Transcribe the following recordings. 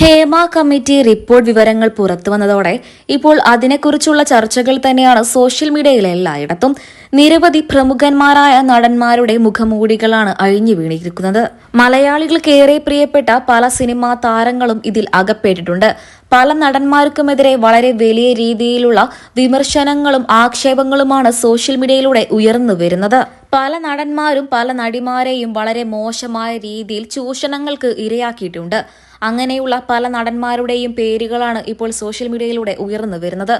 Hema committee report വിവരങ്ങൾ പുറത്തു വന്നതോടെ ഇപ്പോൾ അതിനെക്കുറിച്ചുള്ള ചർച്ചകൾ തന്നെയാണ് സോഷ്യൽ മീഡിയയിൽ എല്ലായിടത്തും. നിരവധി പ്രമുഖന്മാരായ നടന്മാരുടെ മുഖമൂടികളാണ് അഴിഞ്ഞു വീണിരിക്കുന്നത്. മലയാളികൾക്കേറെ പ്രിയപ്പെട്ട പല സിനിമാ താരങ്ങളും ഇതിൽ അകപ്പെട്ടിട്ടുണ്ട്. പല നടന്മാർക്കുമെതിരെ വളരെ വലിയ രീതിയിലുള്ള വിമർശനങ്ങളും ആക്ഷേപങ്ങളുമാണ് സോഷ്യൽ മീഡിയയിലൂടെ ഉയർന്നു വരുന്നത്. പല നടന്മാരും പല നടിമാരെയും വളരെ മോശമായ രീതിയിൽ ചൂഷണങ്ങൾക്ക് ഇരയാക്കിയിട്ടുണ്ട്. അങ്ങനെയുള്ള പല നടന്മാരുടെയും പേരുകളാണ് ഇപ്പോൾ സോഷ്യൽ മീഡിയയിലൂടെ ഉയർന്നു വരുന്നത്.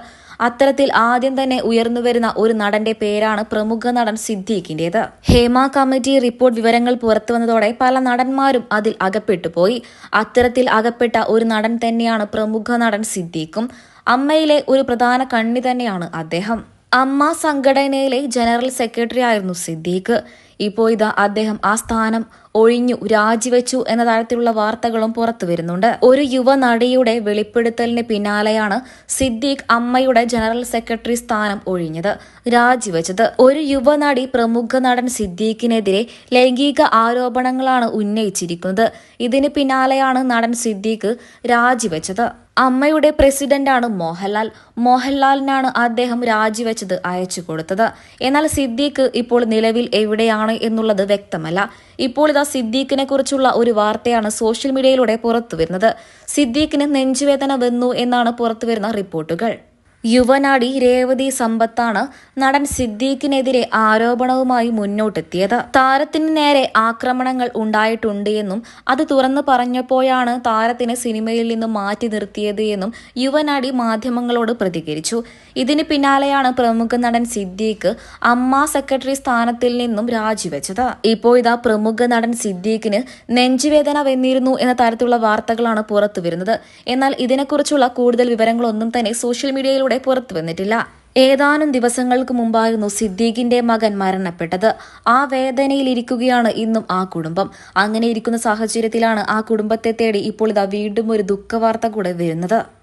അത്തരത്തിൽ ആദ്യം തന്നെ ഉയർന്നു വരുന്ന ഒരു നടന്റെ പേരാണ് പ്രമുഖ നടൻ സിദ്ദീഖിന്റേത്. ഹേമ കമ്മിറ്റി റിപ്പോർട്ട് വിവരങ്ങൾ പുറത്തു വന്നതോടെ പല നടന്മാരും അതിൽ അകപ്പെട്ടു പോയി. അത്തരത്തിൽ അകപ്പെട്ട ഒരു നടൻ തന്നെയാണ് പ്രമുഖ നടൻ സിദ്ദീഖും. അമ്മയിലെ ഒരു പ്രധാന കണ്ണി തന്നെയാണ് അദ്ദേഹം. അമ്മ സംഘടനയിലെ ജനറൽ സെക്രട്ടറി ആയിരുന്നു സിദ്ദീഖ്. ഇപ്പോൾ ഇതാ അദ്ദേഹം ആ സ്ഥാനം ഒഴിഞ്ഞു രാജിവെച്ചു എന്ന തരത്തിലുള്ള വാർത്തകളും പുറത്തു വരുന്നുണ്ട്. ഒരു യുവ നടിയുടെ വെളിപ്പെടുത്തലിന് പിന്നാലെയാണ് സിദ്ദീഖ് അമ്മയുടെ ജനറൽ സെക്രട്ടറി സ്ഥാനം ഒഴിഞ്ഞത് രാജിവെച്ചത്. ഒരു യുവ നടി പ്രമുഖ നടൻ സിദ്ദീഖിനെതിരെ ലൈംഗിക ആരോപണങ്ങളാണ് ഉന്നയിച്ചിരിക്കുന്നത്. ഇതിന് പിന്നാലെയാണ് നടൻ സിദ്ദീഖ് രാജിവെച്ചത്. അമ്മയുടെ പ്രസിഡന്റാണ് മോഹൻലാൽ. മോഹൻലാലിനാണ് അദ്ദേഹം രാജിവെച്ചത് അയച്ചു കൊടുത്തത്. എന്നാൽ സിദ്ദീഖ് ഇപ്പോൾ നിലവിൽ എവിടെയാണ് എന്നുള്ളത് വ്യക്തമല്ല. ഇപ്പോൾ ഇതാ സിദ്ദീഖിനെ കുറിച്ചുള്ള ഒരു വാർത്തയാണ് സോഷ്യൽ മീഡിയയിലൂടെ പുറത്തുവരുന്നത്. സിദ്ദീഖിന് നെഞ്ചുവേദന വന്നു എന്നാണ് പുറത്തുവരുന്ന റിപ്പോർട്ടുകൾ. യുവനാടി രേവതി സമ്പത്താണ് നടൻ സിദ്ദീഖിനെതിരെ ആരോപണവുമായി മുന്നോട്ടെത്തിയത്. താരത്തിന് നേരെ ആക്രമണങ്ങൾ ഉണ്ടായിട്ടുണ്ട് എന്നും അത് തുറന്നു പറഞ്ഞപ്പോഴാണ് താരത്തിന് സിനിമയിൽ നിന്ന് മാറ്റി നിർത്തിയത് എന്നും യുവനാടി മാധ്യമങ്ങളോട് പ്രതികരിച്ചു. ഇതിന് പിന്നാലെയാണ് പ്രമുഖ നടൻ സിദ്ദീഖ് അമ്മ സെക്രട്ടറി സ്ഥാനത്തിൽ നിന്നും രാജിവെച്ചത്. ഇപ്പോൾ ഇതാ പ്രമുഖ നടൻ സിദ്ദീഖിന് നെഞ്ചുവേദന വന്നിരുന്നു എന്ന തരത്തിലുള്ള വാർത്തകളാണ് പുറത്തു വരുന്നത്. എന്നാൽ ഇതിനെക്കുറിച്ചുള്ള കൂടുതൽ വിവരങ്ങളൊന്നും തന്നെ സോഷ്യൽ മീഡിയയിലൂടെ പുറത്തു വന്നിട്ടില്ല. ഏതാനും ദിവസങ്ങൾക്ക് മുമ്പായിരുന്നു സിദ്ദീഖിന്റെ മകൻ മരണപ്പെട്ടത്. ആ വേദനയിലിരിക്കുകയാണ് ഇന്നും ആ കുടുംബം. അങ്ങനെ ഇരിക്കുന്ന സാഹചര്യത്തിലാണ് ആ കുടുംബത്തെ തേടി ഇപ്പോൾ ഇതാ വീണ്ടും ഒരു ദുഃഖവാർത്ത കൂടെ വരുന്നത്.